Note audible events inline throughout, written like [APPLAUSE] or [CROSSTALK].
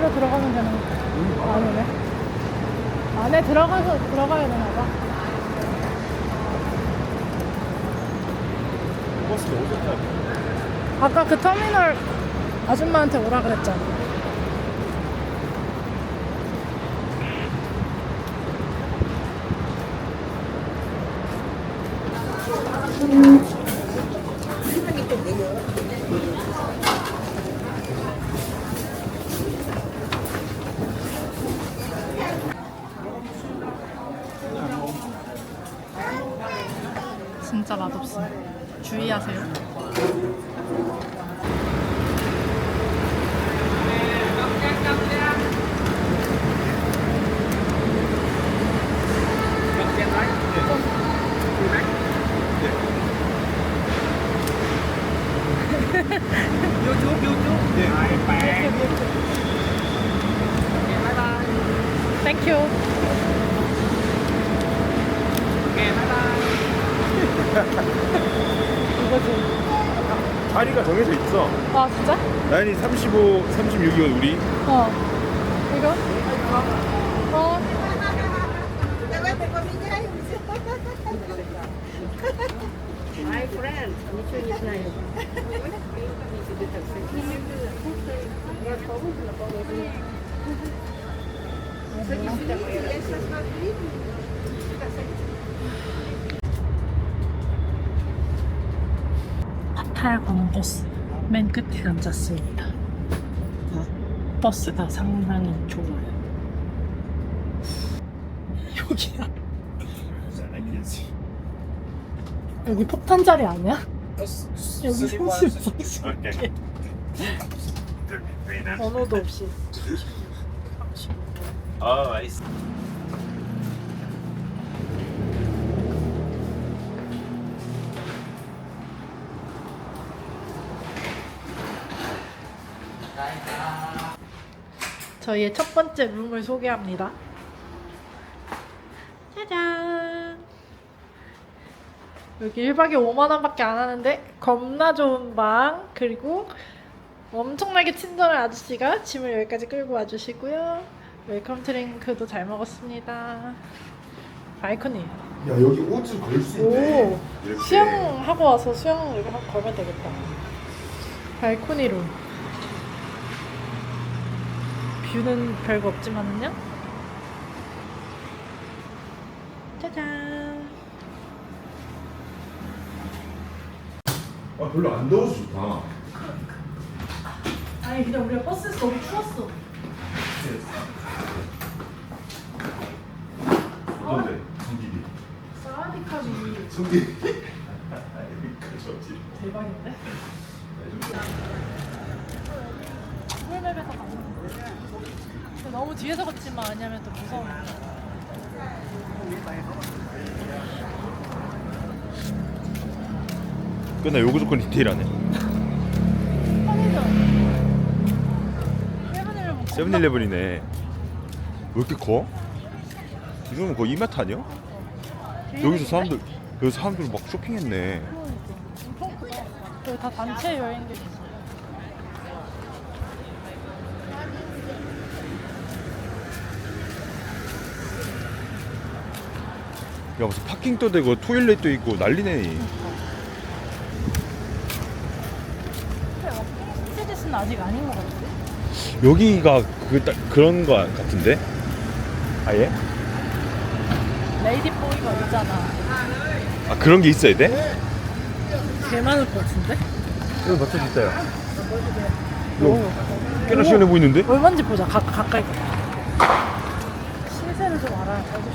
여기로 들어가면 되는 거 아니네. 안에 들어가서 들어가야 되나 봐. 타야 돼? 아까 그 터미널 아줌마한테 오라 그랬잖아. 진짜 맛없어. 주의하세요. 땡큐. 이거지. 자리가 정해져 있어. 아 진짜? 라인이 35, 36이건 우리. 어. 이거? 어. My friend? 타야 가는 버스 맨 끝에 앉았습니다. 버스가 상당히 좋아요. 여기야. 여기 폭탄 자리 아니야? 여기 34시. 번호도 없이. 아, 아이스. 저희의 첫 번째 룸을 소개합니다. 짜잔! 여기 1박에 5만원 밖에 안 하는데 겁나 좋은 방 그리고 엄청나게 친절한 아저씨가 짐을 여기까지 끌고 와주시고요. 웰컴 드링크도 잘 먹었습니다. 발코니. 야, 여기 옷을 걸 수 있네. 오! 이렇게. 수영하고 와서 수영 여기 한 걸면 되겠다. 발코니로. 뷰는 별거 없지만은요. 짜잔. 아, 별로 안 더워서 좋다. 아니 그냥 우리가 버스에서 너무 추웠어. 어떤데? 성질이. 사와디카비 성질이. [LAUGHS] 그렇지. 대박인데? 풀맵에서 봤는데 근데 너무 뒤에서 걷지만 아니면 또 무서워. 끝나 요구 조건 디테일하네. 편의점. 세븐일레븐. 세븐일레븐이네. 왜 이렇게 커? 이거는 거의 이마트 아니야? 여기서 사람들 여기 사람들 막 쇼핑했네. 엄청 크다. 여기 다 단체 여행객 야 무슨 파킹도 되고 토일렛도 있고 난리네. 시리즈는 아직 아닌 것 같은데? 여기가 그 따- 그런 거 같은데? 아예? 레이디 보이가 있잖아. 아 그런 게 있어야 돼? 개 많을 것 같은데? 이거 맞춰 진짜요. 이거 꽤나 시원해 보이는데? 얼마인지 보자. 가, 가까이 가. 시세를 좀 알아야 알고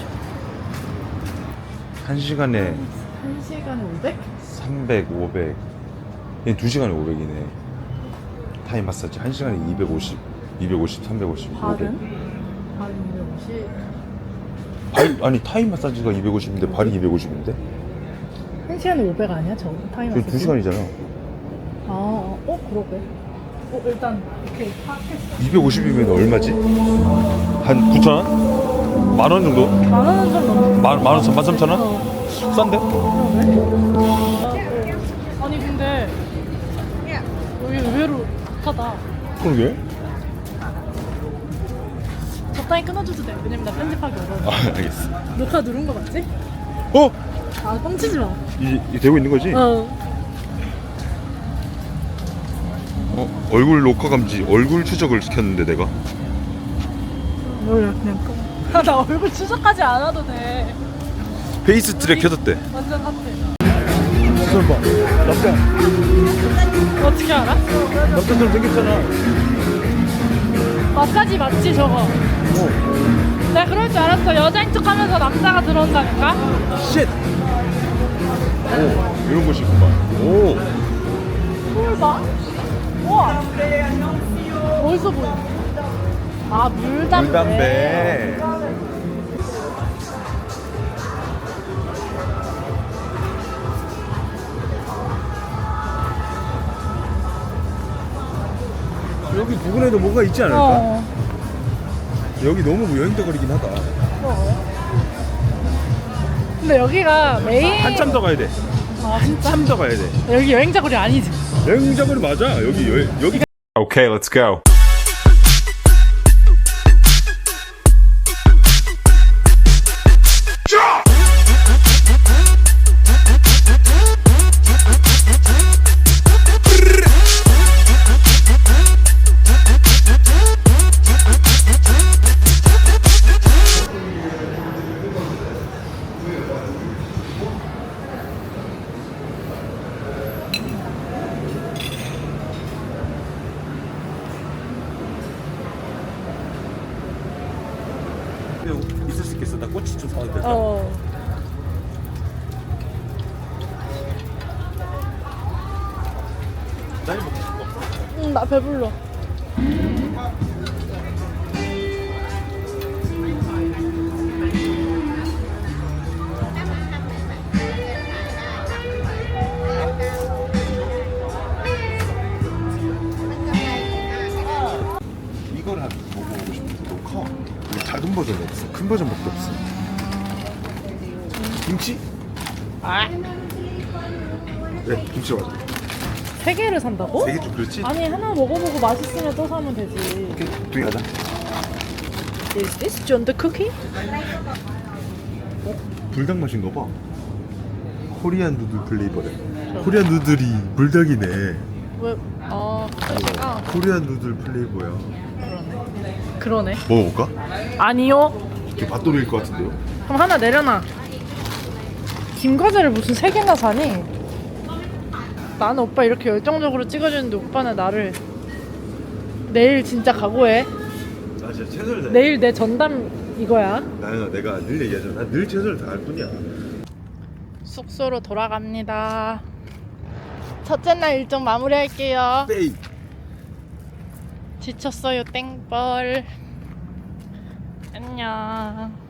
한 시간에 한 시간에 500? 300, 500. 얘 2시간에 500이네. 타이 마사지 한 시간에 250, 250, 350, 500. 발은? 발은 250. 발 아니 타이 마사지가 250인데 발이 250인데? 한 시간에 500 아니야? 저 타임 저 2시간이잖아. 아, 어 그러게. 어 일단 이렇게 파악했어. 250이면 얼마지? 한 9,000원? 만 원 정도? 만 원은 좀 넘는. 만, 만 원, 만 삼천 원? 어. 싼데? 그러네. 아니 근데 여기 의외로 핫하다. 그러게? 적당히 끊어줘도 돼. 왜냐면 나 편집하기 어려워. 아 알겠어. 녹화 누른 거 맞지? 어? 아 뻥치지 마. 이, 이 되고 있는 거지? 어. 얼굴 녹화 감지, 얼굴 추적을 시켰는데 내가. 그냥. 아, [LAUGHS] 나 얼굴 추적하지 않아도 돼. 페이스 트랙 켜졌대. 완전 핫해. 설마 남자 어떻게 알아? 남자처럼 생겼잖아. 마사지 맞지 저거? 어. 내가 그럴 줄 알았어. 여자인 척 하면서 남자가 들어온다니까. 쉣. 오 이런 곳이 있구만. 오. 물 봐. 우와. 멋있어 보여. 아 물담배. 물담배. 여기 부근에도 뭐가 있지 않을까? 어. 여기 너무 여행자 거리긴 하다. 근데 여기가 메인. 한참 더 가야 돼. 아 진짜? 한참 더 가야 돼. 여기 여행자 거리 아니지? 여행자 거리 맞아. 여기 여, 여기. Okay, let's go. 어. 나 먹고 싶어. 응, 나 배불러. 이걸 한 먹어보고 싶은데 너무 커. 작은 버전이 없어. 큰 버전밖에 없어. 김치? 아? 네, 김치로 가자. 세 개를 산다고? 세개 좀 그렇지? 아니 하나 먹어보고 맛있으면 또 사면 되지. 오케이, 가자. Is this John the cookie? 불닭 맛인가 봐. 코리안 누들 플레이버래. 코리안 누들이 불닭이네. 왜? 아, 크기가 코리안 누들 플레이버야. 그러네. 먹어볼까? 아니요. 이게 맛돌일 것 같은데요? 그럼 하나 내려놔. 김과자를 무슨 세 개나 사니? 나는 오빠 이렇게 열정적으로 찍어주는데 오빠는 나를 내일 진짜 각오해. 나 진짜 최선을 다해. 내일 내 전담 이거야. 나는 내가 늘 얘기하잖아. 난늘 최선을 다할 뿐이야. 숙소로 돌아갑니다. 첫째 날 일정 마무리할게요. 빼이. 지쳤어요 땡벌. 안녕.